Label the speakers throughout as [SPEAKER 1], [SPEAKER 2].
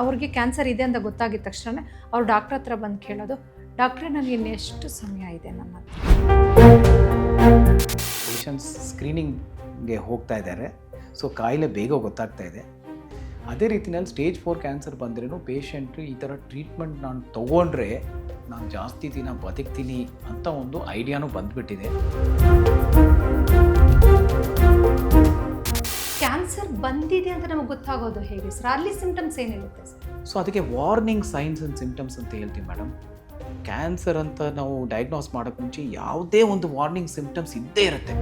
[SPEAKER 1] ಅವ್ರಿಗೆ ಕ್ಯಾನ್ಸರ್ ಇದೆ ಅಂತ ಗೊತ್ತಾಗಿದ ತಕ್ಷಣ ಅವ್ರು ಡಾಕ್ಟ್ರ್ ಹತ್ರ ಬಂದು ಕೇಳೋದು, ಡಾಕ್ಟ್ರೆ ನನಗೆ ಇನ್ನೆಷ್ಟು ಸಮಯ ಇದೆ ನನ್ನ
[SPEAKER 2] ಪೇಷಂಟ್ಸ್ ಸ್ಕ್ರೀನಿಂಗ್ಗೆ ಹೋಗ್ತಾ ಇದ್ದಾರೆ. ಸೊ ಕಾಯಿಲೆ ಬೇಗ ಗೊತ್ತಾಗ್ತಾ ಇದೆ. ಅದೇ ರೀತಿನಲ್ಲಿ ಸ್ಟೇಜ್ ಫೋರ್ ಕ್ಯಾನ್ಸರ್ ಬಂದ್ರೂ ಪೇಷಂಟ್ ಈ ಥರ ಟ್ರೀಟ್ಮೆಂಟ್ ನಾನು ತೊಗೊಂಡ್ರೆ ನಾನು ಜಾಸ್ತಿ ದಿನ ಬದುಕ್ತೀನಿ ಅಂತ ಒಂದು ಐಡಿಯಾನು ಬಂದುಬಿಟ್ಟಿದೆ.
[SPEAKER 1] ಬಂದಿದೆ ಅಂತ ನಮಗೆ ಗೊತ್ತಾಗೋದು ಹೇಗೆ ಸರ್? ಅಲ್ಲಿ ಸಿಂಪ್ಟಮ್ಸ್ ಏನಿರುತ್ತೆ ಸರ್?
[SPEAKER 2] ಸೊ ಅದಕ್ಕೆ ವಾರ್ನಿಂಗ್ ಸೈನ್ಸ್ ಆ್ಯಂಡ್ ಸಿಂಪ್ಟಮ್ಸ್ ಅಂತ ಹೇಳ್ತೀವಿ ಮೇಡಮ್ ಕ್ಯಾನ್ಸರ್ ಅಂತ ನಾವು ಡಯಾಗ್ನೋಸ್ ಮಾಡೋಕ್ಕೆ ಮುಂಚೆ ಯಾವುದೇ ಒಂದು ವಾರ್ನಿಂಗ್ ಸಿಂಪ್ಟಮ್ಸ್ ಇದ್ದೇ ಇರುತ್ತೆ.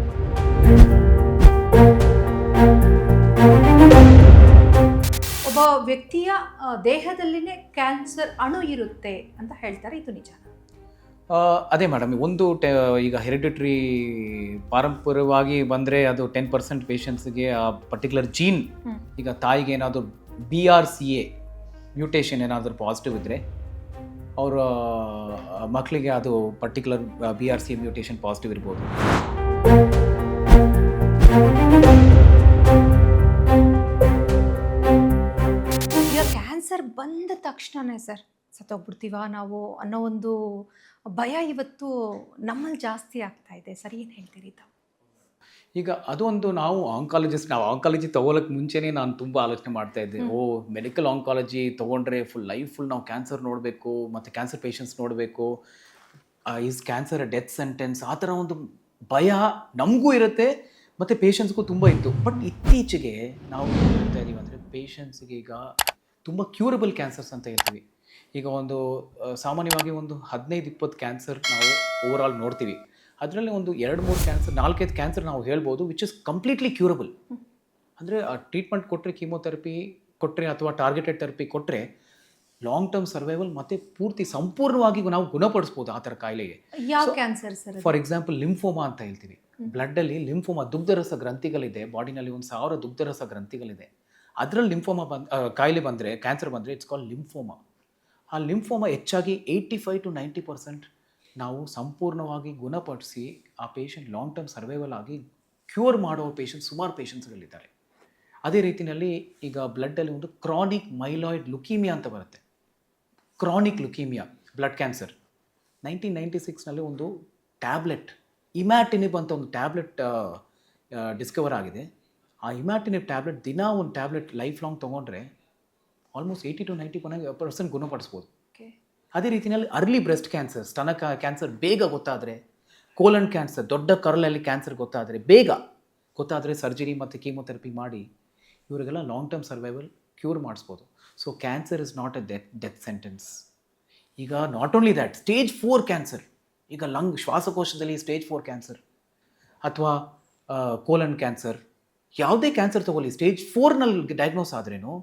[SPEAKER 1] ಒಬ್ಬ ವ್ಯಕ್ತಿಯ ದೇಹದಲ್ಲಿನೇ ಕ್ಯಾನ್ಸರ್ ಅಣು ಇರುತ್ತೆ ಅಂತ ಹೇಳ್ತಾರೆ. ಇದು ನಿಜ.
[SPEAKER 2] ಅದೇ ಮೇಡಮ್ ಒಂದು ಟೆ ಈಗ ಹೆರಿಡಿಟ್ರಿ ಪಾರಂಪರ್ಯವಾಗಿ ಬಂದರೆ ಅದು ಟೆನ್ ಪರ್ಸೆಂಟ್ ಪೇಷಂಟ್ಸ್ಗೆ ಆ ಪರ್ಟಿಕ್ಯುಲರ್ ಜೀನ್ ಈಗ ತಾಯಿಗೆ ಏನಾದರೂ B R C A mutation ಏನಾದರೂ ಪಾಸಿಟಿವ್ ಇದ್ದರೆ ಅವರ ಮಕ್ಕಳಿಗೆ ಅದು particular B R C A mutation positive ಇರ್ಬೋದು.
[SPEAKER 1] ಈಗ ಕ್ಯಾನ್ಸರ್ ಬಂದ ತಕ್ಷಣನೇ ಸರ್ ಸತ್ತೋಗ್ಬಿಡ್ತೀವ ನಾವು ಅನ್ನೋ ಒಂದು ಭಯ ಇವತ್ತು ನಮ್ಮಲ್ಲಿ ಜಾಸ್ತಿ ಆಗ್ತಾ ಇದೆ. ಸರಿ ಏನು ಹೇಳ್ತೀರಿ ತಾವು
[SPEAKER 2] ಈಗ ಅದೊಂದು ನಾವು ಆಂಕಾಲಜಿಸ್ಟ್ ನಾವು ಆಂಕಾಲಜಿ ತೊಗೊಳಕ್ಕೆ ಮುಂಚೆನೇ ನಾನು ತುಂಬ ಆಲೋಚನೆ ಮಾಡ್ತಾ ಇದ್ದೆ. ಓ ಮೆಡಿಕಲ್ ಆಂಕಾಲಜಿ ತೊಗೊಂಡ್ರೆ ಫುಲ್ ಲೈಫ್ ಫುಲ್ ನಾವು ಕ್ಯಾನ್ಸರ್ ನೋಡಬೇಕು ಮತ್ತು ಕ್ಯಾನ್ಸರ್ ಪೇಷಂಟ್ಸ್ ನೋಡಬೇಕು. ಈಸ್ ಕ್ಯಾನ್ಸರ್ ಡೆತ್ ಸೆಂಟೆನ್ಸ್ ಆ ಥರ ಒಂದು ಭಯ ನಮಗೂ ಇರುತ್ತೆ ಮತ್ತು ಪೇಷಂಟ್ಸ್ಗೂ ತುಂಬ ಇತ್ತು. ಬಟ್ ಇತ್ತೀಚೆಗೆ ನಾವು ಏನು ಹೇಳ್ತಾ ಇದ್ದೀವಿ ಅಂದರೆ ಪೇಷಂಟ್ಸ್ಗೆ ಈಗ ತುಂಬ ಕ್ಯೂರಬಲ್ ಕ್ಯಾನ್ಸರ್ಸ್ ಅಂತ ಹೇಳ್ತೀವಿ. ಈಗ ಒಂದು ಸಾಮಾನ್ಯವಾಗಿ ಒಂದು ಹದಿನೈದು ಇಪ್ಪತ್ತು ಕ್ಯಾನ್ಸರ್ ನಾವು ಓವರ್ ಆಲ್ ನೋಡ್ತೀವಿ. ಅದರಲ್ಲಿ ಒಂದು ಎರಡು ಮೂರು ಕ್ಯಾನ್ಸರ್ ನಾಲ್ಕೈದು ಕ್ಯಾನ್ಸರ್ ನಾವು ಹೇಳ್ಬೋದು ವಿಚ್ ಇಸ್ ಕಂಪ್ಲೀಟ್ಲಿ ಕ್ಯೂರಬಲ್ ಅಂದರೆ ಆ ಟ್ರೀಟ್ಮೆಂಟ್ ಕೊಟ್ಟರೆ ಕೀಮೋಥೆರಪಿ ಕೊಟ್ಟರೆ ಅಥವಾ ಟಾರ್ಗೆಟೆಡ್ ಥೆರಪಿ ಕೊಟ್ಟರೆ ಲಾಂಗ್ ಟರ್ಮ್ ಸರ್ವೈವಲ್ ಮತ್ತೆ ಪೂರ್ತಿ ಸಂಪೂರ್ಣವಾಗಿ ನಾವು ಗುಣಪಡಿಸ್ಬೋದು ಆ ಥರ ಕಾಯಿಲೆಗೆ.
[SPEAKER 1] ಯಾವ cancer sir
[SPEAKER 2] for example lymphoma ಅಂತ ಹೇಳ್ತೀವಿ. ಬ್ಲಡ್ಡಲ್ಲಿ ಲಿಂಫೋಮಾ ದುಗ್ಧರಸ ಗ್ರಂಥಿಗಳಿದೆ ಬಾಡಿನಲ್ಲಿ ಒಂದು ಸಾವಿರ ದುಗ್ಧರಸ ಗ್ರಂಥಿಗಳಿದೆ. ಅದರಲ್ಲಿ ಲಿಂಫೋಮಾ ಬಂದ್ ಕಾಯಿಲೆ ಬಂದರೆ ಕ್ಯಾನ್ಸರ್ ಬಂದರೆ ಇಟ್ಸ್ ಕಾಲ್ ಲಿಂಫೋಮಾ ಆ ಲಿಂಫೋಮ ಹೆಚ್ಚಾಗಿ eighty five to ninety percent ನಾವು ಸಂಪೂರ್ಣವಾಗಿ ಗುಣಪಡಿಸಿ ಆ ಪೇಷಂಟ್ ಲಾಂಗ್ ಟರ್ಮ್ ಸರ್ವೈವಲ್ ಆಗಿ ಕ್ಯೂರ್ ಮಾಡೋ ಪೇಷಂಟ್ ಸುಮಾರು ಪೇಷಂಟ್ಸ್ಗಳಿದ್ದಾರೆ ಅದೇ ರೀತಿಯಲ್ಲಿ ಈಗ ಬ್ಲಡ್ಡಲ್ಲಿ ಒಂದು ಕ್ರಾನಿಕ್ ಮೈಲಾಯ್ಡ್ ಲುಕೀಮಿಯಾ ಅಂತ ಬರುತ್ತೆ. Chronic leukaemia blood cancer nineteen ninety ಸಿಕ್ಸ್ನಲ್ಲಿ ಒಂದು ಟ್ಯಾಬ್ಲೆಟ್ ಇಮ್ಯಾಟಿನಿಬ್ ಅಂತ ಒಂದು ಟ್ಯಾಬ್ಲೆಟ್ ಡಿಸ್ಕವರ್ ಆಗಿದೆ. ಆ ಇಮ್ಯಾಟಿನಿಬ್ ಟ್ಯಾಬ್ಲೆಟ್ ದಿನ ಒಂದು ಟ್ಯಾಬ್ಲೆಟ್ ಲೈಫ್ ಲಾಂಗ್ ತೊಗೊಂಡ್ರೆ almost eighty to ninety percent ಗುಣಪಡಿಸ್ಬೋದು.
[SPEAKER 1] Okay
[SPEAKER 2] ಅದೇ ರೀತಿಯಲ್ಲಿ ಅರ್ಲಿ ಬ್ರೆಸ್ಟ್ ಕ್ಯಾನ್ಸರ್ ಸ್ತನಕ ಕ್ಯಾನ್ಸರ್ ಬೇಗ ಗೊತ್ತಾದರೆ ಕೋಲನ್ ಕ್ಯಾನ್ಸರ್ ದೊಡ್ಡ ಕರಲಲ್ಲಿ ಕ್ಯಾನ್ಸರ್ ಗೊತ್ತಾದರೆ ಬೇಗ ಗೊತ್ತಾದರೆ ಸರ್ಜರಿ ಮತ್ತು ಕೀಮೊಥೆರಪಿ ಮಾಡಿ ಇವರಿಗೆಲ್ಲ ಲಾಂಗ್ ಟರ್ಮ್ ಸರ್ವೈವಲ್ ಕ್ಯೂರ್ ಮಾಡಿಸ್ಬೋದು. So cancer is not a death death sentence ಈಗ not only that stage four cancer ಈಗ ಲಂಗ್ ಶ್ವಾಸಕೋಶದಲ್ಲಿ ಸ್ಟೇಜ್ ಫೋರ್ ಕ್ಯಾನ್ಸರ್ ಅಥವಾ ಕೋಲನ್ ಕ್ಯಾನ್ಸರ್ ಯಾವುದೇ ಕ್ಯಾನ್ಸರ್ ತಗೊಳ್ಳಿ ಸ್ಟೇಜ್ ಫೋರ್ನಲ್ಲಿ ಡಯಾಗ್ನೋಸ್ ಆದ್ರೇನು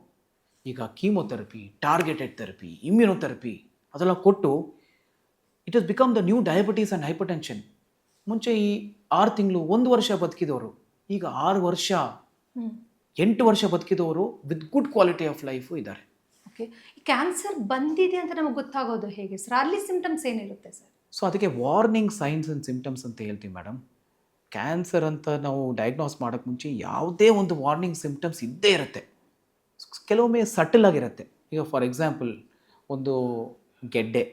[SPEAKER 2] ಈಗ ಕೀಮೊಥೆರಪಿ ಟಾರ್ಗೆಟೆಡ್ ಥೆರಪಿ ಇಮ್ಯುನೋಥೆರಪಿ ಅದೆಲ್ಲ ಕೊಟ್ಟು it is become the new diabetes and hypertension ಮುಂಚೆ ಈ ಆರು ತಿಂಗಳು ಒಂದು ವರ್ಷ ಬದುಕಿದವರು ಈಗ ಆರು ವರ್ಷ ಎಂಟು ವರ್ಷ ಬದುಕಿದವರು with good quality of life ಇದ್ದಾರೆ.
[SPEAKER 1] ಓಕೆ ಈ ಕ್ಯಾನ್ಸರ್ ಬಂದಿದೆ ಅಂತ ನಮಗೆ ಗೊತ್ತಾಗೋದು ಹೇಗೆ ಸರ್ ಅಲ್ಲಿ ಸಿಂಪ್ಟಮ್ಸ್ ಏನಿರುತ್ತೆ ಸರ್
[SPEAKER 2] ಸೊ ಅದಕ್ಕೆ ವಾರ್ನಿಂಗ್ ಸೈನ್ಸ್ ಆ್ಯಂಡ್ ಸಿಂಪ್ಟಮ್ಸ್ ಅಂತ ಹೇಳ್ತೀವಿ ಮೇಡಮ್ ಕ್ಯಾನ್ಸರ್ ಅಂತ ನಾವು ಡಯಾಗ್ನೋಸ್ ಮಾಡೋಕ್ಕೆ ಮುಂಚೆ ಯಾವುದೇ ಒಂದು ವಾರ್ನಿಂಗ್ ಸಿಂಪ್ಟಮ್ಸ್ ಇದ್ದೇ ಇರುತ್ತೆ. ಕೆಲವೊಮ್ಮೆ ಸಟಲ್ ಆಗಿರುತ್ತೆ. ಈಗ ಫಾರ್ ಎಕ್ಸಾಂಪಲ್ ಒಂದು ಗೆಡ್ಡೆ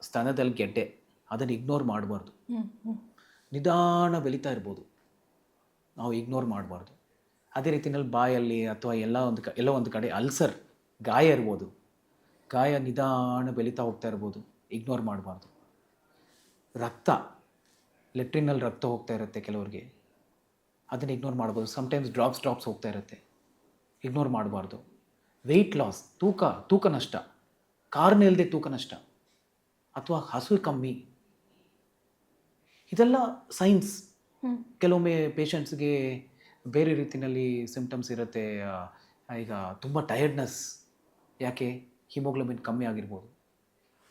[SPEAKER 2] ಸ್ತನದಲ್ಲಿ ಗೆಡ್ಡೆ ಅದನ್ನು ಇಗ್ನೋರ್ ಮಾಡಬಾರ್ದು. ನಿಧಾನ ಬೆಳೀತಾ ಇರ್ಬೋದು. ನಾವು ಇಗ್ನೋರ್ ಮಾಡಬಾರ್ದು. ಅದೇ ರೀತಿಯಲ್ಲಿ ಬಾಯಲ್ಲಿ ಅಥವಾ ಎಲ್ಲ ಒಂದು ಕ ಎಲ್ಲೋ ಒಂದು ಕಡೆ ಅಲ್ಸರ್ ಗಾಯ ಇರ್ಬೋದು. ಗಾಯ ನಿಧಾನ ಬೆಳೀತಾ ಹೋಗ್ತಾ ಇರ್ಬೋದು. ಇಗ್ನೋರ್ ಮಾಡಬಾರ್ದು. ರಕ್ತ ಲೆಟ್ರಿನಲ್ಲಿ ರಕ್ತ ಹೋಗ್ತಾ ಇರುತ್ತೆ ಕೆಲವ್ರಿಗೆ. ಅದನ್ನು ಇಗ್ನೋರ್ ಮಾಡ್ಬೋದು ಸಮ್ಟೈಮ್ಸ್ ಡ್ರಾಪ್ಸ್ ಡ್ರಾಪ್ಸ್ ಹೋಗ್ತಾ ಇರುತ್ತೆ. ಇಗ್ನೋರ್ ಮಾಡಬಾರ್ದು. ವೆಯ್ಟ್ ಲಾಸ್ ತೂಕ ತೂಕ ನಷ್ಟ. ಕಾರಣ ಇಲ್ಲದೆ ತೂಕ ನಷ್ಟ. ಅಥವಾ ಹಸು ಕಮ್ಮಿ. ಇದೆಲ್ಲ ಸೈನ್ಸ್ ಕೆಲವೊಮ್ಮೆ ಪೇಷಂಟ್ಸ್ಗೆ ಬೇರೆ ರೀತಿಯಲ್ಲಿ ಸಿಮ್ಟಮ್ಸ್ ಇರುತ್ತೆ. ಈಗ ತುಂಬ ಟಯರ್ಡ್ನೆಸ್ ಯಾಕೆ? ಹಿಮೋಗ್ಲೋಬಿನ್ ಕಮ್ಮಿ ಆಗಿರ್ಬೋದು.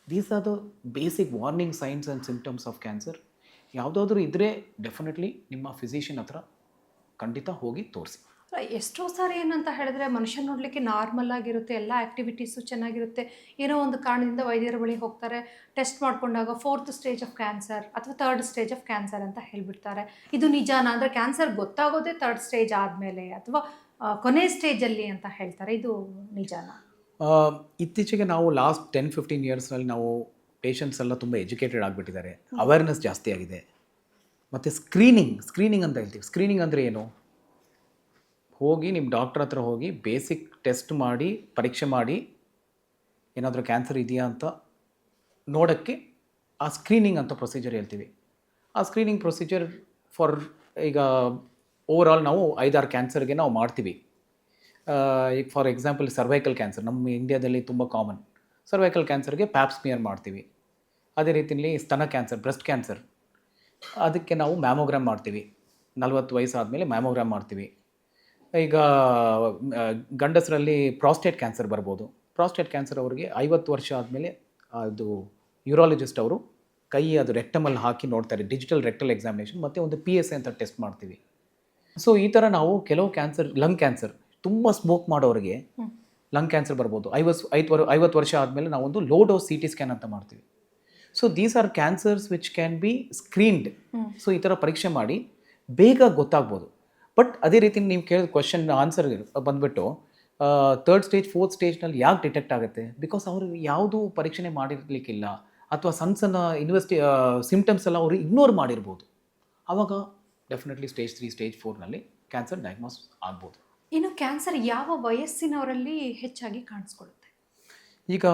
[SPEAKER 2] These are the basic warning signs and symptoms of cancer ಯಾವುದಾದ್ರೂ ಇದ್ದರೆ ಡೆಫಿನೆಟ್ಲಿ ನಿಮ್ಮ ಫಿಸಿಷಿಯನ್ ಹತ್ರ ಖಂಡಿತ ಹೋಗಿ ತೋರಿಸಿ.
[SPEAKER 1] ಎಷ್ಟೋ ಸಾರಿ ಏನಂತ ಹೇಳಿದ್ರೆ ಮನುಷ್ಯ ನೋಡಲಿಕ್ಕೆ ನಾರ್ಮಲ್ ಆಗಿರುತ್ತೆ ಎಲ್ಲ ಆಕ್ಟಿವಿಟೀಸು ಚೆನ್ನಾಗಿರುತ್ತೆ. ಏನೋ ಒಂದು ಕಾರಣದಿಂದ ವೈದ್ಯರ ಬಳಿ ಹೋಗ್ತಾರೆ. ಟೆಸ್ಟ್ ಮಾಡ್ಕೊಂಡಾಗ ಫೋರ್ತ್ ಸ್ಟೇಜ್ ಆಫ್ ಕ್ಯಾನ್ಸರ್ ಅಥವಾ ಥರ್ಡ್ ಸ್ಟೇಜ್ ಆಫ್ ಕ್ಯಾನ್ಸರ್ ಅಂತ ಹೇಳ್ಬಿಡ್ತಾರೆ. ಇದು ನಿಜಾನ? ಅಂದರೆ ಕ್ಯಾನ್ಸರ್ ಗೊತ್ತಾಗೋದೇ ಥರ್ಡ್ ಸ್ಟೇಜ್ ಆದಮೇಲೆ ಅಥವಾ ಕೊನೆ ಸ್ಟೇಜಲ್ಲಿ ಅಂತ ಹೇಳ್ತಾರೆ. ಇದು ನಿಜಾನ?
[SPEAKER 2] ಇತ್ತೀಚೆಗೆ ನಾವು ಲಾಸ್ಟ್ ಟೆನ್ ಫಿಫ್ಟೀನ್ ಇಯರ್ಸ್ನಲ್ಲಿ ನಾವು ಪೇಷಂಟ್ಸ್ ಎಲ್ಲ ತುಂಬ ಎಜುಕೇಟೆಡ್ ಆಗಿಬಿಟ್ಟಿದ್ದಾರೆ. ಅವೇರ್ನೆಸ್ ಜಾಸ್ತಿ ಆಗಿದೆ. ಮತ್ತು ಸ್ಕ್ರೀನಿಂಗ್ ಸ್ಕ್ರೀನಿಂಗ್ ಅಂತ ಹೇಳ್ತೀವಿ. ಸ್ಕ್ರೀನಿಂಗ್ ಅಂದರೆ ಏನು? ಹೋಗಿ ನಿಮ್ಮ ಡಾಕ್ಟ್ರ್ ಹತ್ರ ಹೋಗಿ ಬೇಸಿಕ್ ಟೆಸ್ಟ್ ಮಾಡಿ, ಪರೀಕ್ಷೆ ಮಾಡಿ ಏನಾದರೂ ಕ್ಯಾನ್ಸರ್ ಇದೆಯಾ ಅಂತ ನೋಡೋಕ್ಕೆ ಆ ಸ್ಕ್ರೀನಿಂಗ್ ಅಂತ ಪ್ರೊಸೀಜರ್ ಹೇಳ್ತೀವಿ. ಆ ಸ್ಕ್ರೀನಿಂಗ್ ಪ್ರೊಸೀಜರ್ ಫಾರ್ ಈಗ ಓವರ್ ಆಲ್ ನಾವು ಐದಾರು ಕ್ಯಾನ್ಸರ್ಗೆ ನಾವು ಮಾಡ್ತೀವಿ. ಈಗ ಫಾರ್ ಎಕ್ಸಾಂಪಲ್ ಸರ್ವೈಕಲ್ ಕ್ಯಾನ್ಸರ್ ನಮ್ಮ ಇಂಡಿಯಾದಲ್ಲಿ ತುಂಬ ಕಾಮನ್ ಸರ್ವೈಕಲ್ ಕ್ಯಾನ್ಸರ್ಗೆ ಪ್ಯಾಪ್ಸ್ಮಿಯರ್ ಮಾಡ್ತೀವಿ. ಅದೇ ರೀತಿಯಲ್ಲಿ ಸ್ತನ ಕ್ಯಾನ್ಸರ್ ಬ್ರೆಸ್ಟ್ ಕ್ಯಾನ್ಸರ್ ಅದಕ್ಕೆ ನಾವು ಮ್ಯಾಮೋಗ್ರಾಮ್ ಮಾಡ್ತೀವಿ. ನಲ್ವತ್ತು ವಯಸ್ಸಾದಮೇಲೆ ಮ್ಯಾಮೋಗ್ರಾಮ್ ಮಾಡ್ತೀವಿ. ಈಗ ಗಂಡಸರಲ್ಲಿ ಪ್ರಾಸ್ಟೇಟ್ ಕ್ಯಾನ್ಸರ್ ಬರ್ಬೋದು. ಪ್ರಾಸ್ಟೇಟ್ ಕ್ಯಾನ್ಸರ್ ಅವರಿಗೆ ಐವತ್ತು ವರ್ಷ ಆದಮೇಲೆ ಅದು ಯೂರಾಲಜಿಸ್ಟ್ ಅವರು ಕೈ ಅದು ರೆಕ್ಟಮಲ್ಲಿ ಹಾಕಿ ನೋಡ್ತಾರೆ ಡಿಜಿಟಲ್ ರೆಕ್ಟಲ್ ಎಕ್ಸಾಮಿನೇಷನ್ ಮತ್ತು ಒಂದು ಪಿ ಎಸ್ ಎ ಅಂತ ಟೆಸ್ಟ್ ಮಾಡ್ತೀವಿ. ಸೊ ಈ ಥರ ನಾವು ಕೆಲವು ಕ್ಯಾನ್ಸರ್ ಲಂಗ್ ಕ್ಯಾನ್ಸರ್ ತುಂಬ ಸ್ಮೋಕ್ ಮಾಡೋರಿಗೆ ಲಂಗ್ ಕ್ಯಾನ್ಸರ್ ಬರ್ಬೋದು. ಐವತ್ತು ಐದು ವರ್ ಐವತ್ತು ವರ್ಷ ಆದಮೇಲೆ ನಾವೊಂದು low dose C T scan ಅಂತ ಮಾಡ್ತೀವಿ. So these are cancers which can be screened. So ಈ ಥರ ಪರೀಕ್ಷೆ ಮಾಡಿ ಬೇಗ ಗೊತ್ತಾಗ್ಬೋದು. ಬಟ್ ಅದೇ ರೀತಿ ನೀವು ಕೇಳಿದ ಕ್ವಶನ್ ಆನ್ಸರ್ ಬಂದುಬಿಟ್ಟು ತರ್ಡ್ ಸ್ಟೇಜ್ ಫೋರ್ತ್ ಸ್ಟೇಜ್ನಲ್ಲಿ ಯಾಕೆ ಡಿಟೆಕ್ಟ್ ಆಗುತ್ತೆ? ಬಿಕಾಸ್ ಅವರು ಯಾವುದೂ ಪರೀಕ್ಷೆ ಮಾಡಿರಲಿಕ್ಕಿಲ್ಲ. ಅಥವಾ ಸಣ್ಣ ಸಣ್ಣ ಇನ್ವೆಸ್ಟಿ ಸಿಮ್ಟಮ್ಸ್ ಎಲ್ಲ ಅವರು ಇಗ್ನೋರ್ ಮಾಡಿರ್ಬೋದು. ಆವಾಗ ಡೆಫಿನೆಟ್ಲಿ ಸ್ಟೇಜ್ ತ್ರೀ ಸ್ಟೇಜ್ ಫೋರ್ನಲ್ಲಿ ಕ್ಯಾನ್ಸರ್ ಡಯಾಗ್ನೋಸ್ ಆಗ್ಬೋದು.
[SPEAKER 1] ಇನ್ನು ಕ್ಯಾನ್ಸರ್ ಯಾವ ವಯಸ್ಸಿನವರಲ್ಲಿ ಹೆಚ್ಚಾಗಿ ಕಾಣಿಸ್ಕೊಳ್ಳುತ್ತೆ?
[SPEAKER 2] ಈಗ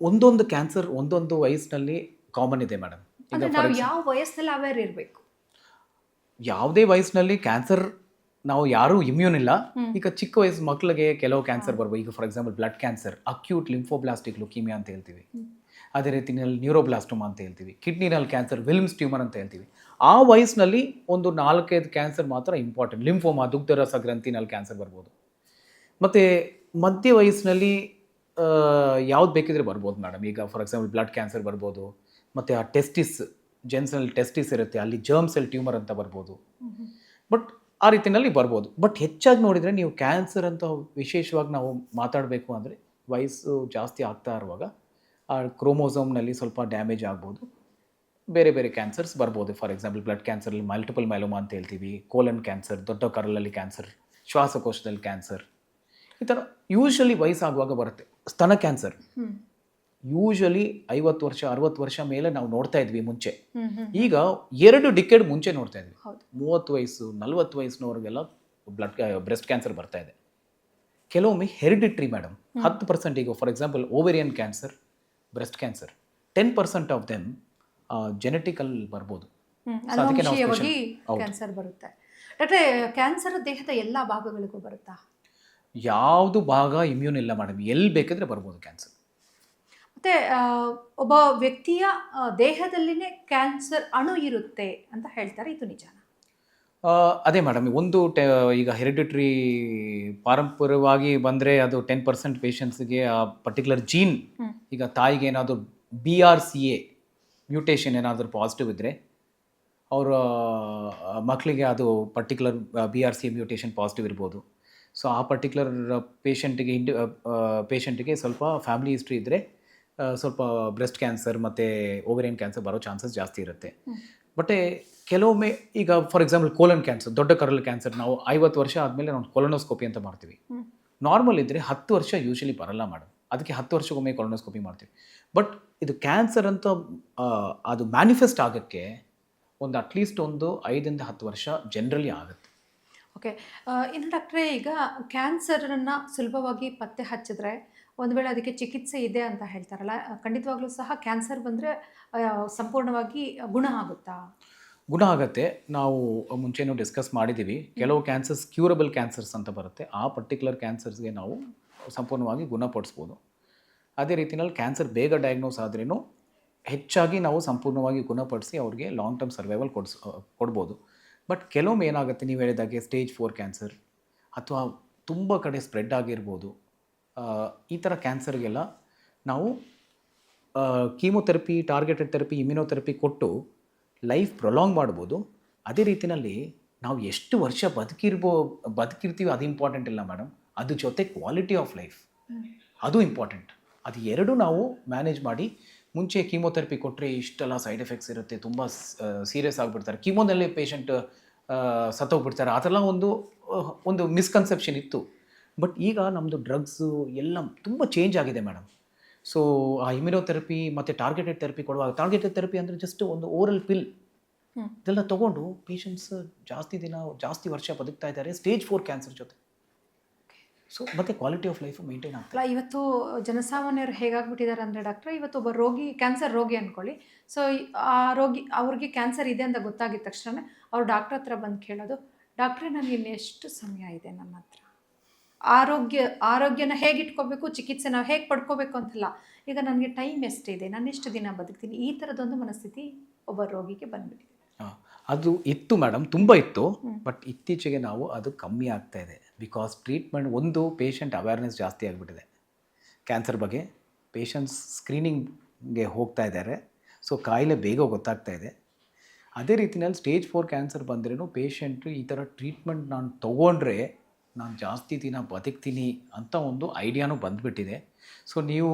[SPEAKER 2] ಒಂದೊಂದು ಕ್ಯಾನ್ಸರ್ ಒಂದೊಂದು ವಯಸ್ಸಿನಲ್ಲಿ ಕಾಮನ್ ಇದೆ ಮೇಡಮ್
[SPEAKER 1] ನಾವು ಯಾವ ವಯಸ್ಸಲ್ಲಿ ಅವೇರ್ ಇರಬೇಕು?
[SPEAKER 2] ಯಾವುದೇ ವಯಸ್ಸಿನಲ್ಲಿ ಕ್ಯಾನ್ಸರ್ ನಾವು ಯಾರೂ ಇಮ್ಯೂನ್ ಇಲ್ಲ. ಈಗ ಚಿಕ್ಕ ವಯಸ್ಸು ಮಕ್ಕಳಿಗೆ ಕೆಲವು ಕ್ಯಾನ್ಸರ್ ಬರ್ಬೋದು ಈಗ for example blood cancer acute lymphoblastic leukaemia ಅಂತ ಹೇಳ್ತೀವಿ. ಅದೇ ರೀತಿಯಲ್ಲಿ ನ್ಯೂರೋಬ್ಲಾಸ್ಟೋಮಾ ಅಂತ ಹೇಳ್ತೀವಿ. ಕಿಡ್ನಿನಲ್ಲಿ ಕ್ಯಾನ್ಸರ್ ವಿಲ್ಮ್ಸ್ ಟ್ಯೂಮರ್ ಅಂತ ಹೇಳ್ತೀವಿ. ಆ ವಯಸ್ಸಿನಲ್ಲಿ ಒಂದು ನಾಲ್ಕೈದು ಕ್ಯಾನ್ಸರ್ ಮಾತ್ರ ಇಂಪಾರ್ಟೆಂಟ್ ಲಿಂಫೋಮಾ ದುಗ್ಧರಸ ಗ್ರಂಥಿನಲ್ಲಿ ಕ್ಯಾನ್ಸರ್ ಬರ್ಬೋದು ಮತ್ತು ಮಧ್ಯ ವಯಸ್ಸಿನಲ್ಲಿ ಯಾವ್ದು ಬೇಕಿದ್ರೆ ಬರ್ಬೋದು ಮೇಡಮ್ ಈಗ ಫಾರ್ ಎಕ್ಸಾಂಪಲ್ ಬ್ಲಡ್ ಕ್ಯಾನ್ಸರ್ ಬರ್ಬೋದು ಮತ್ತು ಆ ಟೆಸ್ಟಿಸ್ ಜೆನ್ಸಲ್ಲಿ ಟೆಸ್ಟಿಸ್ ಇರುತ್ತೆ ಅಲ್ಲಿ ಜರ್ಮ್ ಸೆಲ್ ಟ್ಯೂಮರ್ ಅಂತ ಬರ್ಬೋದು. ಬಟ್ ಆ ರೀತಿಯಲ್ಲಿ ಬರ್ಬೋದು. ಬಟ್ ಹೆಚ್ಚಾಗಿ ನೋಡಿದರೆ ನೀವು ಕ್ಯಾನ್ಸರ್ ಅಂತ ವಿಶೇಷವಾಗಿ ನಾವು ಮಾತಾಡಬೇಕು ಅಂದರೆ ವಯಸ್ಸು ಜಾಸ್ತಿ ಆಗ್ತಾ ಇರುವಾಗ ಆ ಕ್ರೋಮೋಸೋಮ್ನಲ್ಲಿ ಸ್ವಲ್ಪ ಡ್ಯಾಮೇಜ್ ಆಗ್ಬೋದು. ಬೇರೆ ಬೇರೆ ಕ್ಯಾನ್ಸರ್ಸ್ ಬರ್ಬೋದು. ಫಾರ್ ಎಕ್ಸಾಂಪಲ್ ಬ್ಲಡ್ ಕ್ಯಾನ್ಸರಲ್ಲಿ ಮಲ್ಟಿಪಲ್ ಮೈಲೋಮಾ ಅಂತ ಹೇಳ್ತೀವಿ ಕೋಲನ್ ಕ್ಯಾನ್ಸರ್ ದೊಡ್ಡ ಕರಲಲ್ಲಿ ಕ್ಯಾನ್ಸರ್ ಶ್ವಾಸಕೋಶದಲ್ಲಿ ಕ್ಯಾನ್ಸರ್ ಈ ಥರ ಯೂಶ್ವಲಿ ವಯಸ್ಸಾಗುವಾಗ ಬರುತ್ತೆ. ಸ್ತನ ಕ್ಯಾನ್ಸರ್
[SPEAKER 1] ಹ್ಮ್
[SPEAKER 2] ಯೂಶ್ವಲಿ ಐವತ್ತು ವರ್ಷ ಅರವತ್ತು ವರ್ಷ ಮೇಲೆ ನಾವು ನೋಡ್ತಾ ಇದ್ವಿ ಮುಂಚೆ. ಈಗ ಎರಡು ಡಿಕೆಡ್ ಮುಂಚೆ ನೋಡ್ತಾ ಇದ್ವಿ. ಮೂವತ್ತು ವಯಸ್ಸು ನಲ್ವತ್ತು ವಯಸ್ಸಿನವ್ರಿಗೆಲ್ಲ ಬ್ಲಡ್ ಬ್ರೆಸ್ಟ್ ಕ್ಯಾನ್ಸರ್ ಬರ್ತಾ ಇದೆ. ಕೆಲವೊಮ್ಮೆ ಹೆರಿಡಿಟ್ರಿ ಮೇಡಮ್ ಹತ್ತು ಪರ್ಸೆಂಟ್ ಈಗ for example ovarian cancer breast cancer ten percent of them genetical ಬರ್ಬೋದು.
[SPEAKER 1] ಕ್ಯಾನ್ಸರ್ ಬರುತ್ತೆ. ಡಾಕ್ಟ್ರೆ ಕ್ಯಾನ್ಸರ್ ದೇಹದ ಎಲ್ಲ ಭಾಗಗಳಿಗೂ ಬರುತ್ತಾ?
[SPEAKER 2] ಯಾವುದು ಭಾಗ ಇಮ್ಯೂನ್ ಇಲ್ಲ ಮೇಡಮ್ ಎಲ್ಲಿ ಬೇಕಿದ್ರೆ ಬರ್ಬೋದು ಕ್ಯಾನ್ಸರ್
[SPEAKER 1] ಮತ್ತೆ ಒಬ್ಬ ವ್ಯಕ್ತಿಯ ದೇಹದಲ್ಲಿನೇ ಕ್ಯಾನ್ಸರ್ ಅಣು ಇರುತ್ತೆ ಅಂತ ಹೇಳ್ತಾರೆ. ಇದು ನಿಜಾನ?
[SPEAKER 2] ಅದೇ ಮೇಡಮ್ ಒಂದು ಟೆ ಈಗ ಹೆರಿಡಿಟ್ರಿ ಪಾರಂಪರ್ಯವಾಗಿ ಬಂದರೆ ಅದು ಟೆನ್ ಪರ್ಸೆಂಟ್ ಪೇಷಂಟ್ಸ್ಗೆ ಆ ಪರ್ಟಿಕ್ಯುಲರ್ ಜೀನ್ ಈಗ ತಾಯಿಗೆ ಏನಾದರೂ B R C A mutation ಏನಾದರೂ ಪಾಸಿಟಿವ್ ಇದ್ದರೆ ಅವರ ಮಕ್ಕಳಿಗೆ ಅದು particular B R C A mutation positive ಇರ್ಬೋದು. ಸೊ ಆ ಪರ್ಟಿಕ್ಯುಲರ್ ಪೇಷಂಟಿಗೆ ಇಂಡಿ ಪೇಷಂಟಿಗೆ ಸ್ವಲ್ಪ ಫ್ಯಾಮಿಲಿ ಹಿಸ್ಟ್ರಿ ಇದ್ದರೆ ಸ್ವಲ್ಪ ಬ್ರೆಸ್ಟ್ ಕ್ಯಾನ್ಸರ್ ಮತ್ತು ಓವರೇನ್ ಕ್ಯಾನ್ಸರ್ ಬರೋ ಚಾನ್ಸಸ್ ಜಾಸ್ತಿ ಇರುತ್ತೆ. ಬಟ್ ಕೆಲವೊಮ್ಮೆ ಈಗ ಫಾರ್ ಎಕ್ಸಾಂಪಲ್ ಕೋಲನ್ ಕ್ಯಾನ್ಸರ್ ದೊಡ್ಡ ಕರಲ್ ಕ್ಯಾನ್ಸರ್ ನಾವು ಐವತ್ತು ವರ್ಷ ಆದಮೇಲೆ ನಾವು ಕೊಲೊನೋಸ್ಕೋಪಿ ಅಂತ ಮಾಡ್ತೀವಿ. ನಾರ್ಮಲ್ ಇದ್ದರೆ ಹತ್ತು ವರ್ಷ ಯೂಶಲಿ ಬರಲ್ಲ ಮಾಡೋದು ಅದಕ್ಕೆ ಹತ್ತು ವರ್ಷಕ್ಕೊಮ್ಮೆ ಕೊಲೊನೋಸ್ಕೋಪಿ ಮಾಡ್ತೀವಿ. ಬಟ್ ಇದು ಕ್ಯಾನ್ಸರ್ ಅಂತ ಅದು ಮ್ಯಾನಿಫೆಸ್ಟ್ ಆಗೋಕ್ಕೆ ಒಂದು ಅಟ್ಲೀಸ್ಟ್ ಒಂದು ಐದರಿಂದ ಹತ್ತು ವರ್ಷ ಜನರಲಿ ಆಗುತ್ತೆ.
[SPEAKER 1] ಓಕೆ ಇನ್ನು ಡಾಕ್ಟ್ರೆ ಈಗ ಕ್ಯಾನ್ಸರನ್ನು ಸುಲಭವಾಗಿ ಪತ್ತೆ ಹಚ್ಚಿದ್ರೆ ಒಂದು ವೇಳೆ ಅದಕ್ಕೆ ಚಿಕಿತ್ಸೆ ಇದೆ ಅಂತ ಹೇಳ್ತಾರಲ್ಲ ಖಂಡಿತವಾಗ್ಲೂ ಸಹ ಕ್ಯಾನ್ಸರ್ ಬಂದರೆ ಸಂಪೂರ್ಣವಾಗಿ ಗುಣ ಆಗುತ್ತಾ?
[SPEAKER 2] ಗುಣ ಆಗುತ್ತೆ. ನಾವು ಮುಂಚೆನೂ ಡಿಸ್ಕಸ್ ಮಾಡಿದ್ದೀವಿ ಕೆಲವು ಕ್ಯಾನ್ಸರ್ಸ್ ಕ್ಯೂರಬಲ್ ಕ್ಯಾನ್ಸರ್ಸ್ ಅಂತ ಬರುತ್ತೆ. ಆ ಪರ್ಟಿಕ್ಯುಲರ್ ಕ್ಯಾನ್ಸರ್ಸ್ಗೆ ನಾವು ಸಂಪೂರ್ಣವಾಗಿ ಗುಣಪಡಿಸ್ಬೋದು ಅದೇ ರೀತಿಯಲ್ಲಿ ಕ್ಯಾನ್ಸರ್ ಬೇಗ ಡಯಾಗ್ನೋಸ್ ಆದ್ರೂ ಹೆಚ್ಚಾಗಿ ನಾವು ಸಂಪೂರ್ಣವಾಗಿ ಗುಣಪಡಿಸಿ ಅವ್ರಿಗೆ ಲಾಂಗ್ ಟರ್ಮ್ ಸರ್ವೈವಲ್ ಕೊಡಿಸ್ ಕೊಡ್ಬೋದು. ಬಟ್ ಕೆಲವೊಮ್ಮೆ ಏನಾಗುತ್ತೆ ನೀವು ಹೇಳಿದಾಗೆ ಸ್ಟೇಜ್ ಫೋರ್ ಕ್ಯಾನ್ಸರ್ ಅಥವಾ ತುಂಬ ಕಡೆ ಸ್ಪ್ರೆಡ್ ಆಗಿರ್ಬೋದು. ಈ ಥರ ಕ್ಯಾನ್ಸರ್ಗೆಲ್ಲ ನಾವು ಕೀಮೊಥೆರಪಿ ಟಾರ್ಗೆಟೆಡ್ ಥೆರಪಿ ಇಮ್ಯುನೋಥೆರಪಿ ಕೊಟ್ಟು ಲೈಫ್ ಪ್ರೊಲಾಂಗ್ ಮಾಡ್ಬೋದು. ಅದೇ ರೀತಿಯಲ್ಲಿ ನಾವು ಎಷ್ಟು ವರ್ಷ ಬದುಕಿರ್ಬೋ, ಬದುಕಿರ್ತೀವಿ ಅದು ಇಂಪಾರ್ಟೆಂಟ್ ಇಲ್ಲ ಮೇಡಮ್ ಅದ್ರ ಜೊತೆ ಕ್ವಾಲಿಟಿ ಆಫ್ ಲೈಫ್ ಅದು ಇಂಪಾರ್ಟೆಂಟ್ ಅದು ಎರಡು ನಾವು ಮ್ಯಾನೇಜ್ ಮಾಡಿ ಮುಂಚೆ ಕೀಮೊಥೆರಪಿ ಕೊಟ್ಟರೆ ಇಷ್ಟೆಲ್ಲ ಸೈಡ್ ಎಫೆಕ್ಟ್ಸ್ ಇರುತ್ತೆ, ತುಂಬ ಸೀರಿಯಸ್ ಆಗಿಬಿಡ್ತಾರೆ. ಕೀಮೋನಲ್ಲೇ ಪೇಷಂಟ್ ಸತ್ತೋಗ್ಬಿಡ್ತಾರೆ. ಥರ ಒಂದು ಒಂದು ಮಿಸ್ಕನ್ಸೆಪ್ಷನ್ ಇತ್ತು. ಬಟ್ ಈಗ ನಮ್ಮದು ಡ್ರಗ್ಸು ಎಲ್ಲ ತುಂಬ ಚೇಂಜ್ ಆಗಿದೆ ಮೇಡಮ್ ಸೊ ಆ ಇಮ್ಯುನೋಥೆರಪಿ ಮತ್ತು ಟಾರ್ಗೆಟೆಡ್ ಥೆರಪಿ ಕೊಡುವಾಗ ಟಾರ್ಗೆಟೆಡ್ ಥೆರಪಿ ಅಂದರೆ ಜಸ್ಟ್ ಒಂದು ಓರಲ್ ಪಿಲ್. ಇದೆಲ್ಲ ತೊಗೊಂಡು ಪೇಷಂಟ್ಸ್ ಜಾಸ್ತಿ ದಿನ ಜಾಸ್ತಿ ವರ್ಷ ಬದುಕ್ತಾ ಇದ್ದಾರೆ ಸ್ಟೇಜ್ ಫೋರ್ ಕ್ಯಾನ್ಸರ್ ಜೊತೆ. ಸೊ ಮತ್ತೆ ಕ್ವಾಲಿಟಿ ಆಫ್ ಲೈಫ್ ಮೇಂಟೈನ್ ಆಗ್ತದೆ
[SPEAKER 1] ಇವತ್ತು ಜನಸಾಮಾನ್ಯರು ಹೇಗಾಗ್ಬಿಟ್ಟಿದ್ದಾರೆ ಅಂದರೆ ಡಾಕ್ಟರ್ ಇವತ್ತು ಒಬ್ಬ ರೋಗಿ ಕ್ಯಾನ್ಸರ್ ರೋಗಿ ಅಂದ್ಕೊಳ್ಳಿ ಸೊ ಆ ರೋಗಿ ಅವ್ರಿಗೆ ಕ್ಯಾನ್ಸರ್ ಇದೆ ಅಂತ ಗೊತ್ತಾಗಿದ ತಕ್ಷಣ ಅವ್ರು ಡಾಕ್ಟ್ರ್ ಹತ್ರ ಬಂದು ಕೇಳೋದು ಡಾಕ್ಟ್ರೇ ನನಗೆ ಇನ್ನೆಷ್ಟು ಸಮಯ ಇದೆ ನನ್ನ ಹತ್ರ ಆರೋಗ್ಯ ಆರೋಗ್ಯನ ಹೇಗೆ ಇಟ್ಕೋಬೇಕು ಚಿಕಿತ್ಸೆ ನಾವು ಹೇಗೆ ಪಡ್ಕೋಬೇಕು ಅಂತಲ್ಲ ಈಗ ನನಗೆ ಟೈಮ್ ಎಷ್ಟಿದೆ ನಾನು ಎಷ್ಟು ದಿನ ಬದುಕ್ತೀನಿ ಈ ಥರದೊಂದು ಮನಸ್ಥಿತಿ ಒಬ್ಬ ರೋಗಿಗೆ ಬಂದ್ಬಿಟ್ಟಿದೆ.
[SPEAKER 2] ಅದು ಇತ್ತು ಮೇಡಮ್ ತುಂಬ ಇತ್ತು ಬಟ್ ಇತ್ತೀಚೆಗೆ ನಾವು ಅದು ಕಮ್ಮಿ ಆಗ್ತಾ ಇದೆ ಬಿಕಾಸ್ ಟ್ರೀಟ್ಮೆಂಟ್ ಒಂದು ಪೇಷಂಟ್ ಅವೇರ್ನೆಸ್ ಜಾಸ್ತಿ ಆಗಿಬಿಟ್ಟಿದೆ. ಕ್ಯಾನ್ಸರ್ ಬಗ್ಗೆ ಪೇಷಂಟ್ಸ್ ಸ್ಕ್ರೀನಿಂಗ್ಗೆ ಹೋಗ್ತಾ ಇದ್ದಾರೆ ಸೊ ಕಾಯಿಲೆ ಬೇಗ ಗೊತ್ತಾಗ್ತಾ ಇದೆ. ಅದೇ ರೀತಿಯಲ್ಲಿ ಸ್ಟೇಜ್ ಫೋರ್ ಕ್ಯಾನ್ಸರ್ ಬಂದ್ರೂ ಪೇಷಂಟು ಈ ಥರ ಟ್ರೀಟ್ಮೆಂಟ್ ನಾನು ತೊಗೊಂಡ್ರೆ ನಾನು ಜಾಸ್ತಿ ದಿನ ಬದುಕ್ತೀನಿ ಅಂತ ಒಂದು ಐಡಿಯಾನೂ ಬಂದುಬಿಟ್ಟಿದೆ. ಸೊ ನೀವು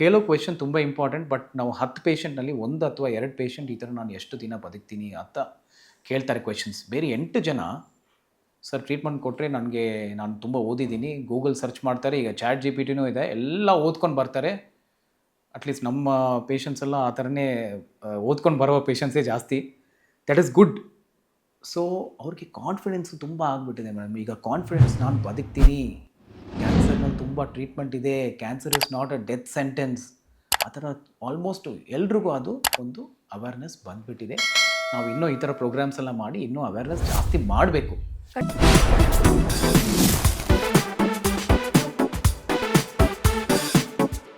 [SPEAKER 2] ಕೇಳೋ ಕ್ವೆಶನ್ ತುಂಬ ಇಂಪಾರ್ಟೆಂಟ್ ಬಟ್ ನಾವು ಹತ್ತು ಪೇಷಂಟ್ನಲ್ಲಿ ಒಂದು ಅಥವಾ ಎರಡು ಪೇಷಂಟ್ ಈ ಥರ ನಾನು ಎಷ್ಟು ದಿನ ಬದುಕ್ತೀನಿ ಅಂತ ಕೇಳ್ತಾರೆ ಕ್ವೆಶನ್ಸ್ ಬೇರೆ ಎಂಟು ಜನ ಸರ್ ಟ್ರೀಟ್ಮೆಂಟ್ ಕೊಟ್ಟರೆ ನನಗೆ ನಾನು ತುಂಬ ಓದಿದ್ದೀನಿ ಗೂಗಲ್ ಸರ್ಚ್ ಮಾಡ್ತಾರೆ, ಈಗ ಚಾಟ್ ಜಿ ಪಿ ಟಿನೂ ಇದೆ, ಎಲ್ಲ ಓದ್ಕೊಂಡು ಬರ್ತಾರೆ. ಅಟ್ಲೀಸ್ಟ್ ನಮ್ಮ ಪೇಷಂಟ್ಸ್ ಎಲ್ಲ ಆ ಥರನೇ ಓದ್ಕೊಂಡು ಬರೋ ಪೇಷಂಟ್ಸೇ ಜಾಸ್ತಿ. ದಟ್ ಈಸ್ ಗುಡ್ ಸೊ ಅವ್ರಿಗೆ ಕಾನ್ಫಿಡೆನ್ಸ್ ತುಂಬ ಆಗಿಬಿಟ್ಟಿದೆ ಮೇಡಮ್ ಈಗ ಕಾನ್ಫಿಡೆನ್ಸ್ ನಾನು ಬದುಕ್ತೀನಿ. ಕ್ಯಾನ್ಸರ್ನಲ್ಲಿ ತುಂಬ ಟ್ರೀಟ್ಮೆಂಟ್ ಇದೆ. Cancer is not a death sentence ಆ ಥರ ಆಲ್ಮೋಸ್ಟ್ ಎಲ್ರಿಗೂ ಅದು ಒಂದು ಅವೇರ್ನೆಸ್ ಬಂದುಬಿಟ್ಟಿದೆ. ನಾವು ಇನ್ನೂ ಈ ಥರ ಪ್ರೋಗ್ರಾಮ್ಸ್ ಎಲ್ಲ ಮಾಡಿ ಇನ್ನೂ ಅವೇರ್ನೆಸ್ ಜಾಸ್ತಿ ಮಾಡಬೇಕು.